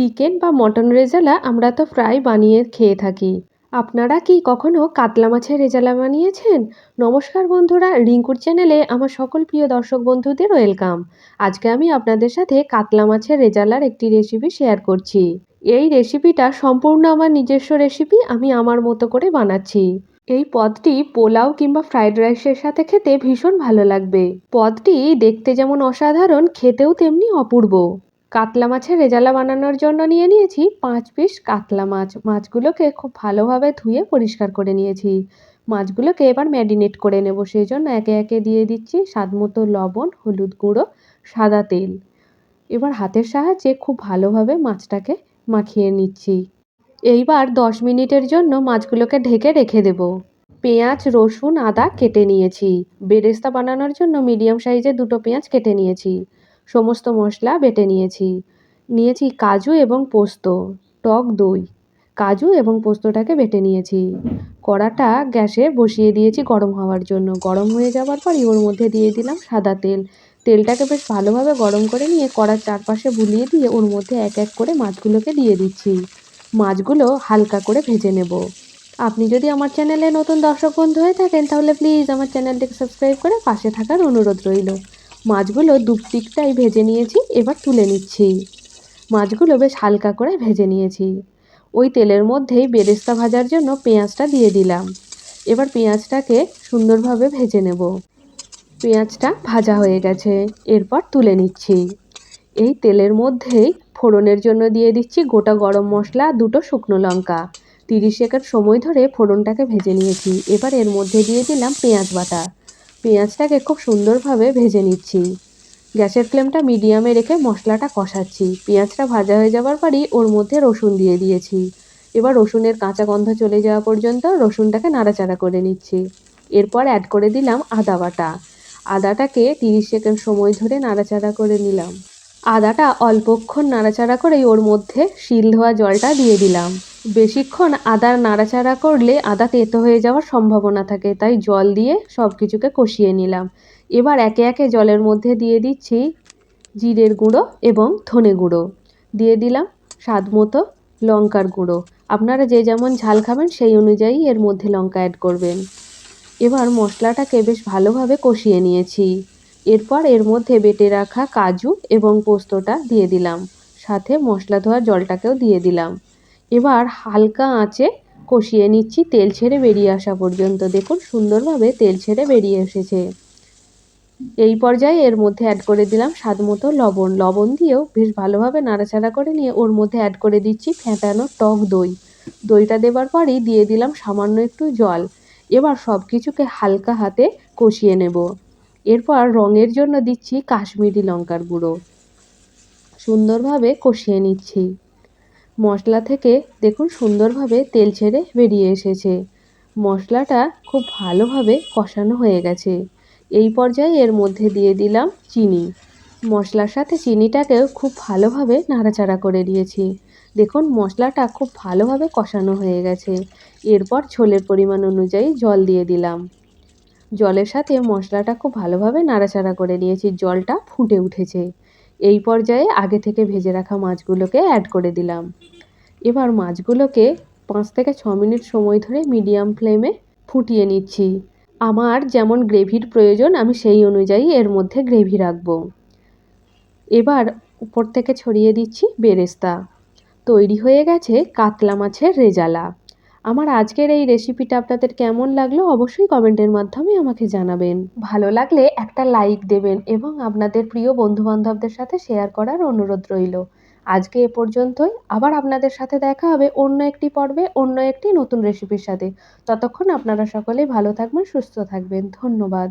Chicken বা mutton rezala আমরা তো ফ্রাই বানিয়ে খেয়ে থাকি। আপনারা কি কখনো কাতলা মাছের রেজালা বানিয়েছেন? নমস্কার বন্ধুরা, রিঙ্কুর চ্যানেলে আমার সকল প্রিয় দর্শক বন্ধুদের ওয়েলকাম। আজকে আমি আপনাদের সাথে কাতলা মাছের রেজালার একটি রেসিপি শেয়ার করছি। এই রেসিপিটা সম্পূর্ণ আমার নিজস্ব রেসিপি আমি আমার মতো করে বানাচ্ছি। এই পদটি পোলাও কিংবা ফ্রাইড রাইসের সাথে খেতে ভীষণ ভালো লাগবে। পদটি দেখতে যেমন অসাধারণ, খেতেও তেমনি অপূর্ব। কাতলা মাছের রেজালা বানানোর জন্য নিয়ে নিয়েছি পাঁচ পিস কাতলা মাছ। মাছগুলোকে খুব ভালোভাবে ধুয়ে পরিষ্কার করে নিয়েছি। মাছগুলোকে এবার ম্যারিনেট করে নেব। সেই জন্য একে একে দিয়ে দিচ্ছি স্বাদ মতো লবণ, হলুদ গুঁড়ো, সাদা তেল। এবার হাতের সাহায্যে খুব ভালোভাবে মাছটাকে মাখিয়ে নিচ্ছি। এইবার দশ মিনিটের জন্য মাছগুলোকে ঢেকে রেখে দেব। পেঁয়াজ, রসুন, আদা কেটে নিয়েছি। বেরেস্তা বানানোর জন্য মিডিয়াম সাইজের দুটো পেঁয়াজ কেটে নিয়েছি। সমস্ত মশলা বেটে নিয়েছি। নিয়েছি কাজু এবং পোস্ত, টক দই। কাজু এবং পোস্তটাকে বেটে নিয়েছি। কড়াটা গ্যাসে বসিয়ে দিয়েছি গরম হওয়ার জন্য। গরম হয়ে যাওয়ার পরই ওর মধ্যে দিয়ে দিলাম সাদা তেল। তেলটাকে বেশ ভালোভাবে গরম করে নিয়ে কড়ার চারপাশে বুলিয়ে দিয়ে ওর মধ্যে এক এক করে মাছগুলোকে দিয়ে দিচ্ছি। মাছগুলো হালকা করে ভেজে নেব। আপনি যদি আমার চ্যানেলে নতুন দর্শক বন্ধু হয়ে থাকেন তাহলে প্লিজ আমার চ্যানেলটিকে সাবস্ক্রাইব করে পাশে থাকার অনুরোধ রইল। মাছগুলো দুপদিকটাই ভেজে নিয়েছি, এবার তুলে নিচ্ছি। মাছগুলো বেশ হালকা করে ভেজে নিয়েছি। ওই তেলের মধ্যেই বেরেস্তা ভাজার জন্য পেঁয়াজটা দিয়ে দিলাম। এবার পেঁয়াজটাকে সুন্দরভাবে ভেজে নেব। পেঁয়াজটা ভাজা হয়ে গেছে, এরপর তুলে নিচ্ছি। এই তেলের মধ্যেই ফোড়নের জন্য দিয়ে দিচ্ছি গোটা গরম মশলা, দুটো শুকনো লঙ্কা। তিরিশ সেকেন্ড সময় ধরে ফোড়নটাকে ভেজে নিয়েছি। এবার এর মধ্যে দিয়ে দিলাম পেঁয়াজ বাটা। পেঁয়াজটাকে খুব সুন্দরভাবে ভেজে নিচ্ছি। গ্যাসের ফ্লেমটা মিডিয়ামে রেখে মশলাটা কষাচ্ছি। পেঁয়াজটা ভাজা হয়ে যাওয়ার পরই ওর মধ্যে রসুন দিয়ে দিয়েছি। এবার রসুনের কাঁচা গন্ধ চলে যাওয়া পর্যন্ত রসুনটাকে নাড়াচাড়া করে নিচ্ছি। এরপর অ্যাড করে দিলাম আদা বাটা। আদাটাকে তিরিশ সেকেন্ড সময় ধরে নাড়াচাড়া করে নিলাম। আদাটা অল্পক্ষণ নাড়াচাড়া করেই ওর মধ্যে শিল ধোয়া জলটা দিয়ে দিলাম। বেশিক্ষণ আদার নাড়াচাড়া করলে আদা তেতো হয়ে যাওয়ার সম্ভাবনা থাকে, তাই জল দিয়ে সব কিছুকে কষিয়ে নিলাম। এবার একে একে জলের মধ্যে দিয়ে দিচ্ছি জিরের গুঁড়ো এবং ধনে গুঁড়ো। দিয়ে দিলাম স্বাদ মতো লঙ্কার গুঁড়ো। আপনারা যে যেমন ঝাল খাবেন সেই অনুযায়ী এর মধ্যে লঙ্কা অ্যাড করবেন। এবার মশলাটাকে বেশ ভালোভাবে কষিয়ে নিয়েছি। এরপর এর মধ্যে বেটে রাখা কাজু এবং পোস্তটা দিয়ে দিলাম। সাথে মশলা ধোয়ার জলটাকেও দিয়ে দিলাম। এবার হালকা আঁচে কষিয়ে নিচ্ছি তেল ছেড়ে বেরিয়ে আসা পর্যন্ত। দেখুন, সুন্দরভাবে তেল ছেড়ে বেরিয়ে এসেছে। এই পর্যায়ে এর মধ্যে অ্যাড করে দিলাম স্বাদ মতো লবণ। লবণ দিয়েও বেশ ভালোভাবে নাড়াচাড়া করে নিয়ে ওর মধ্যে অ্যাড করে দিচ্ছি ফ্যাটানো টক দই। দইটা দেবার পরেই দিয়ে দিলাম সামান্য একটু জল। এবার সব কিছুকে হালকা হাতে কষিয়ে নেব। এরপর রঙের জন্য দিচ্ছি কাশ্মীরি লঙ্কার গুঁড়ো। সুন্দরভাবে কষিয়ে নিচ্ছি। মশলা থেকে দেখুন সুন্দরভাবে তেল ছেড়ে বেরিয়ে এসেছে। মশলাটা খুব ভালোভাবে কষানো হয়ে গেছে। এই পর্যায়ে এর মধ্যে দিয়ে দিলাম চিনি। মশলার সাথে চিনিটাকেও খুব ভালোভাবে নাড়াচাড়া করে দিয়েছি দেখুন, মশলাটা খুব ভালোভাবে কষানো হয়ে গেছে। এরপর ঝোলের পরিমাণ অনুযায়ী জল দিয়ে দিলাম। জলের সাথে মশলাটা খুব ভালোভাবে নাড়াচাড়া করে নিয়েছি। জলটা ফুটে উঠেছে। এই পর্যায়ে আগে থেকে ভেজে রাখা মাছগুলোকে অ্যাড করে দিলাম। এবার মাছগুলোকে পাঁচ থেকে ছ মিনিট সময় ধরে মিডিয়াম ফ্লেমে ফুটিয়ে নিচ্ছি। আমার যেমন গ্রেভির প্রয়োজন, আমি সেই অনুযায়ী এর মধ্যে গ্রেভি রাখব। এবার উপর থেকে ছড়িয়ে দিচ্ছি বেরেস্তা। তৈরি হয়ে গেছে কাতলা মাছের রেজালা। আমার আজকের এই রেসিপিটা আপনাদের কেমন লাগল অবশ্যই কমেন্টের মাধ্যমে আমাকে জানাবেন। ভালো লাগলে একটা লাইক দেবেন এবং আপনাদের প্রিয় বন্ধুবান্ধবদের সাথে শেয়ার করার অনুরোধ রইল। আজকে এ পর্যন্তই। আবার আপনাদের সাথে দেখা হবে অন্য একটি পর্বে, অন্য একটি নতুন রেসিপির সাথে। ততক্ষণ আপনারা সকলেই ভালো থাকবেন, সুস্থ থাকবেন। ধন্যবাদ।